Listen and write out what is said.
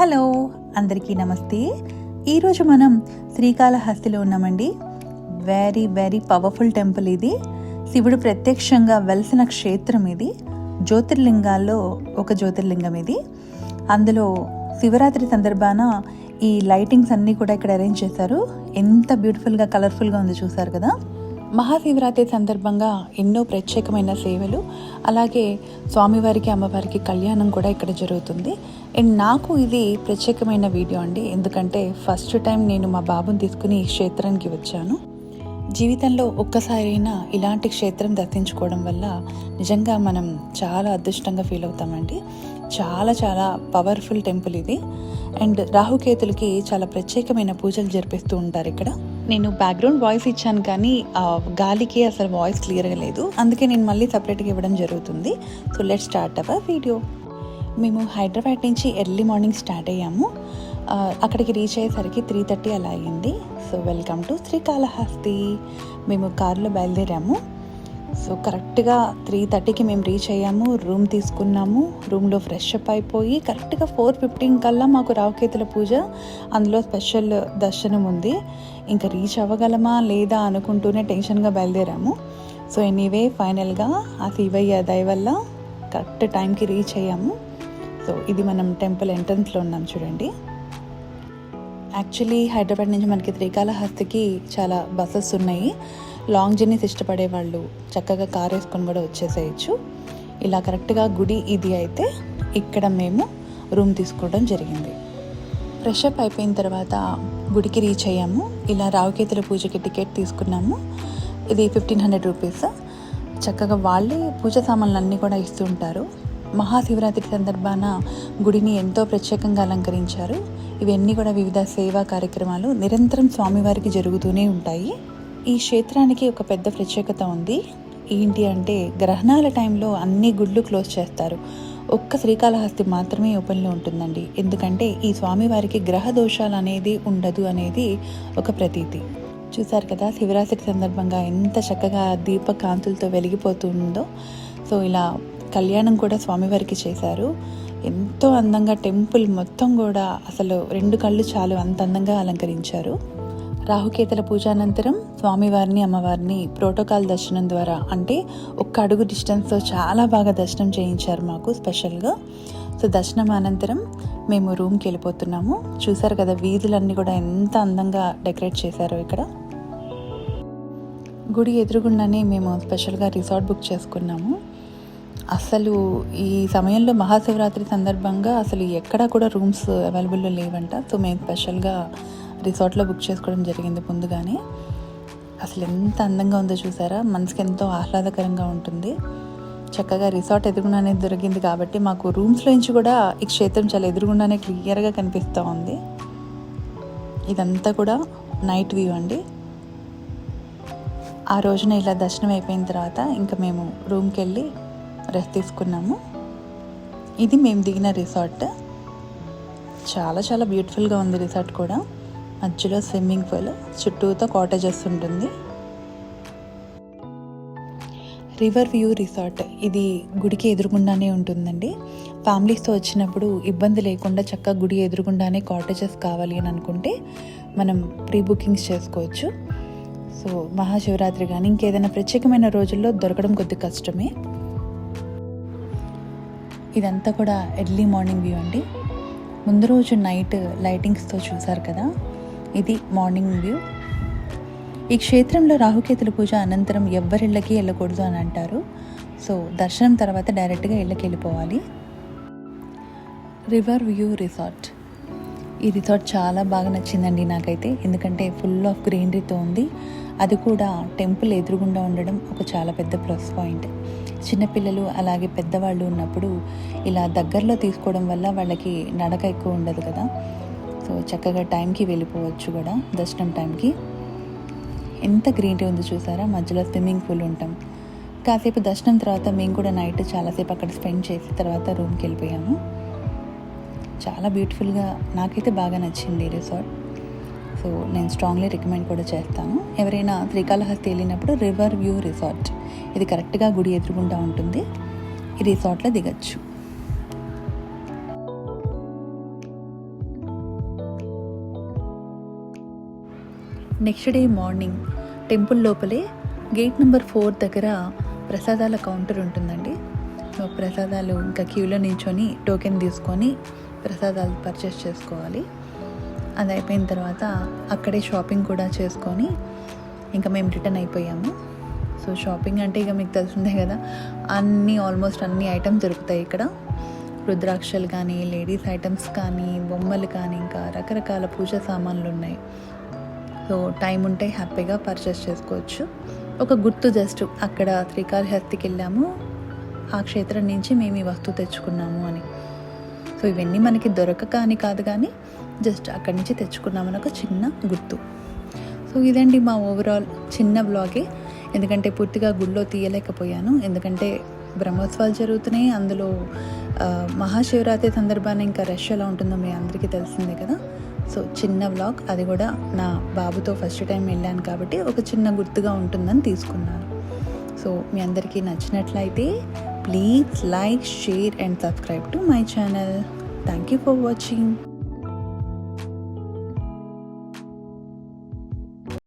Hello అందరికీ నమస్తే. ఈరోజు మనం శ్రీకాళహస్తిలో ఉన్నామండి. వెరీ వెరీ పవర్ఫుల్ టెంపుల్ ఇది. శివుడు ప్రత్యక్షంగా వెలిసిన క్షేత్రం ఇది. జ్యోతిర్లింగాల్లో ఒక జ్యోతిర్లింగం ఇది. అందులో శివరాత్రి సందర్భాన ఈ లైటింగ్స్ అన్నీ కూడా ఇక్కడ అరేంజ్ చేశారు. ఎంత బ్యూటిఫుల్గా కలర్ఫుల్గా ఉంది చూసారు కదా. మహాశివరాత్రి సందర్భంగా ఎన్నో ప్రత్యేకమైన సేవలు అలాగే స్వామివారికి అమ్మవారికి కళ్యాణం కూడా ఇక్కడ జరుగుతుంది. అండ్ నాకు ఇది ప్రత్యేకమైన వీడియో అండి. ఎందుకంటే ఫస్ట్ టైం నేను మా బాబుని తీసుకుని ఈ క్షేత్రానికి వచ్చాను. జీవితంలో ఒక్కసారైనా ఇలాంటి క్షేత్రం దర్శించుకోవడం వల్ల నిజంగా మనం చాలా అదృష్టంగా ఫీల్ అవుతామండి. చాలా చాలా పవర్ఫుల్ టెంపుల్ ఇది. అండ్ రాహుకేతులకి చాలా ప్రత్యేకమైన పూజలు జరిపిస్తూ ఉంటారు ఇక్కడ. నేను బ్యాక్గ్రౌండ్ వాయిస్ ఇచ్చాను కానీ గాలికి అసలు వాయిస్ క్లియర్గా లేదు. అందుకే నేను మళ్ళీ సపరేట్గా ఇవ్వడం జరుగుతుంది. So let start our video మేము హైదరాబాద్ నుంచి ఎర్లీ మార్నింగ్ స్టార్ట్ అయ్యాము. అక్కడికి రీచ్ అయ్యేసరికి త్రీ థర్టీ అలా అయింది సో వెల్కమ్ టు శ్రీకాళహస్తి. మేము కారులో బయలుదేరాము. సో కరెక్ట్గా త్రీ థర్టీకి మేము రీచ్ అయ్యాము రూమ్ తీసుకున్నాము రూమ్లో ఫ్రెష్ అప్ అయిపోయి కరెక్ట్గా ఫోర్ ఫిఫ్టీన్ కల్లా మాకు రావుకేతుల పూజ అందులో స్పెషల్ దర్శనం ఉంది. ఇంకా రీచ్ అవ్వగలమా లేదా అనుకుంటూనే టెన్షన్గా బయలుదేరాము. సో ఎనీవే ఫైనల్గా ఆ శివయ్య దయ వల్ల కరెక్ట్ టైంకి రీచ్ అయ్యాము. సో ఇది మనం టెంపుల్ ఎంట్రన్స్లో ఉన్నాం చూడండి. యాక్చువల్లీ హైదరాబాద్ నుంచి మనకి శ్రీకాళహస్తికి చాలా బస్సెస్ ఉన్నాయి. లాంగ్ జర్నీస్ ఇష్టపడే వాళ్ళు చక్కగా కార్ వేసుకొని కూడా వచ్చేసేయచ్చు. ఇలా కరెక్ట్గా గుడి ఇది అయితే ఇక్కడ మేము రూమ్ తీసుకోవడం జరిగింది. ఫ్రెష్ అప్ అయిపోయిన తర్వాత గుడికి రీచ్ అయ్యాము. ఇలా రావుకేతుల పూజకి టికెట్ తీసుకున్నాము. ఇది ఫిఫ్టీన్ హండ్రెడ్ రూపీస్ చక్కగా వాళ్ళే పూజ సామాన్లు అన్నీ కూడా ఇస్తూ ఉంటారు. మహాశివరాత్రి సందర్భాన గుడిని ఎంతో ప్రత్యేకంగా అలంకరించారు. ఇవన్నీ కూడా వివిధ సేవా కార్యక్రమాలు నిరంతరం స్వామివారికి జరుగుతూనే ఉంటాయి. ఈ క్షేత్రానికి ఒక పెద్ద ప్రత్యేకత ఉంది. ఏంటి అంటే గ్రహణాల టైంలో అన్ని గుళ్ళు క్లోజ్ చేస్తారు. ఒక్క శ్రీకాళహస్తి మాత్రమే ఓపెన్లో ఉంటుందండి. ఎందుకంటే ఈ స్వామివారికి గ్రహ దోషాలు అనేది ఉండదు అనేది ఒక ప్రతీతి. చూసారు కదా శివరాత్రి సందర్భంగా ఎంత చక్కగా దీప కాంతులతో వెలిగిపోతుందో సో ఇలా కళ్యాణం కూడా స్వామివారికి చేశారు. ఎంతో అందంగా టెంపుల్ మొత్తం కూడా అసలు రెండు కళ్ళు చాలు అంత అందంగా అలంకరించారు. రాహుకేతల పూజ అనంతరం స్వామివారిని అమ్మవారిని ప్రోటోకాల్ దర్శనం ద్వారా అంటే ఒక్క అడుగు డిస్టెన్స్తో చాలా బాగా దర్శనం చేయించారు మాకు స్పెషల్గా. సో దర్శనం అనంతరం మేము రూమ్కి వెళ్ళిపోతున్నాము. చూసారు కదా వీధులన్నీ కూడా ఎంత అందంగా డెకరేట్ చేశారో ఇక్కడ. గుడి ఎదురుగుండానే మేము స్పెషల్గా రిసార్ట్ బుక్ చేసుకున్నాము. అసలు ఈ సమయంలో మహాశివరాత్రి సందర్భంగా అసలు ఎక్కడా కూడా రూమ్స్ అవైలబుల్లో లేవంట. సో మేము స్పెషల్గా రిసార్ట్లో బుక్ చేసుకోవడం జరిగింది ముందుగానే. అసలు ఎంత అందంగా ఉందో చూసారా? మనసుకి ఎంతో ఆహ్లాదకరంగా ఉంటుంది. చక్కగా రిసార్ట్ ఎదురుగుండానే దొరికింది కాబట్టి మాకు రూమ్స్లో నుంచి కూడా ఈ క్షేత్రం చాలా ఎదురుగుండానే క్లియర్గా కనిపిస్తూ ఉంది. ఇదంతా కూడా నైట్ వ్యూ అండి. ఆ రోజున ఇలా దర్శనం అయిపోయిన తర్వాత ఇంకా మేము రూమ్కి వెళ్ళి రెస్ట్ తీసుకున్నాము. ఇది మేము దిగిన రిసార్ట్. చాలా చాలా బ్యూటిఫుల్గా ఉంది రిసార్ట్ కూడా. మధ్యలో స్విమ్మింగ్ పూల్ చుట్టూతో కాటేజెస్ ఉంటుంది. రివర్ వ్యూ రిసార్ట్ ఇది గుడికి ఎదురుగుండానే ఉంటుందండి. ఫ్యామిలీస్తో వచ్చినప్పుడు ఇబ్బంది లేకుండా చక్కగా గుడి ఎదురుగుండానే కాటేజెస్ కావాలి అని అనుకుంటే మనం ప్రీ బుకింగ్స్ చేసుకోవచ్చు. సో మహాశివరాత్రి కానీ ఇంకేదైనా ప్రత్యేకమైన రోజుల్లో దొరకడం కొద్ది కష్టమే. ఇదంతా కూడా ఎర్లీ మార్నింగ్ వ్యూ అండి. ముందు రోజు నైట్ లైటింగ్స్తో చూసారు కదా? ఇది మార్నింగ్ వ్యూ. ఈ క్షేత్రంలో రాహుకేతుల పూజ అనంతరం ఎవ్వరిళ్ళకి వెళ్ళకూడదు అని అంటారు. సో దర్శనం తర్వాత డైరెక్ట్గా ఇళ్ళకి వెళ్ళిపోవాలి. River view resort. ఈ రిసార్ట్ చాలా బాగా నచ్చిందండి నాకైతే. ఎందుకంటే ఫుల్ ఆఫ్ గ్రీనరీతో ఉంది. అది కూడా టెంపుల్ ఎదురుగుండా ఉండడం ఒక చాలా పెద్ద ప్లస్ పాయింట్. చిన్నపిల్లలు అలాగే పెద్దవాళ్ళు ఉన్నప్పుడు ఇలా దగ్గరలో తీసుకోవడం వల్ల వాళ్ళకి నడక ఎక్కువ ఉండదు కదా. సో చక్కగా టైంకి వెళ్ళిపోవచ్చు కూడా దర్శనం టైంకి. ఎంత గ్రీనరీ ఉంది చూసారా? మధ్యలో స్విమ్మింగ్ పూల్ ఉంటాం. కాసేపు దర్శనం తర్వాత మేము కూడా నైట్ చాలాసేపు అక్కడ స్పెండ్ చేసి తర్వాత రూమ్కి వెళ్ళిపోయాము. చాలా బ్యూటిఫుల్గా నాకైతే బాగా నచ్చింది రిసార్ట్. సో నేను స్ట్రాంగ్లీ రికమెండ్ కూడా చేస్తాను. ఎవరైనా శ్రీకాళహస్తి వెళ్ళినప్పుడు రివర్ వ్యూ రిసార్ట్. ఇది కరెక్ట్గా గుడి ఎదురుగుండా ఉంటుంది. ఈ రిసార్ట్లో దిగచ్చు. నెక్స్ట్ డే మార్నింగ్ టెంపుల్ లోపలే గేట్ నెంబర్ ఫోర్ దగ్గర ప్రసాదాల కౌంటర్ ఉంటుందండి. సో ప్రసాదాలు ఇంకా క్యూలో నిల్చొని టోకెన్ తీసుకొని ప్రసాదాలు పర్చేస్ చేసుకోవాలి. అది అయిపోయిన తర్వాత అక్కడే షాపింగ్ కూడా చేసుకొని ఇంకా మేము రిటర్న్ అయిపోయాము. సో షాపింగ్ అంటే ఇక మీకు తెలిసిందే కదా అన్నీ ఆల్మోస్ట్ అన్ని ఐటమ్స్ దొరుకుతాయి ఇక్కడ. రుద్రాక్షలు కానీ లేడీస్ ఐటమ్స్ కానీ బొమ్మలు కానీ ఇంకా రకరకాల పూజ సామాన్లు ఉన్నాయి. సో టైం ఉంటే హ్యాపీగా పర్చేస్ చేసుకోవచ్చు. ఒక గుర్తు జస్ట్ అక్కడ శ్రీకాళహస్తికి వెళ్ళాము. ఆ క్షేత్రం నుంచి మేము ఈ వస్తువు తెచ్చుకున్నాము అని. సో ఇవన్నీ మనకి దొరకక అని కాదు కానీ జస్ట్ అక్కడి నుంచి తెచ్చుకున్నామని ఒక చిన్న గుర్తు. సో ఇదండి మా ఓవరాల్ చిన్న బ్లాగే ఎందుకంటే పూర్తిగా గుళ్ళో తీయలేకపోయాను. ఎందుకంటే బ్రహ్మోత్సవాలు జరుగుతున్నాయి. అందులో మహాశివరాత్రి సందర్భాన్ని ఇంకా రష్ ఎలా ఉంటుందో మీ అందరికీ తెలిసిందే కదా. సో చిన్న వ్లాగ్ అది కూడా నా బాబుతో ఫస్ట్ టైం వెళ్ళాను కాబట్టి ఒక చిన్న గుర్తుగా ఉంటుందని తీసుకున్నాను. సో మీ అందరికీ నచ్చినట్లయితే please like share and subscribe to my channel thank you for watching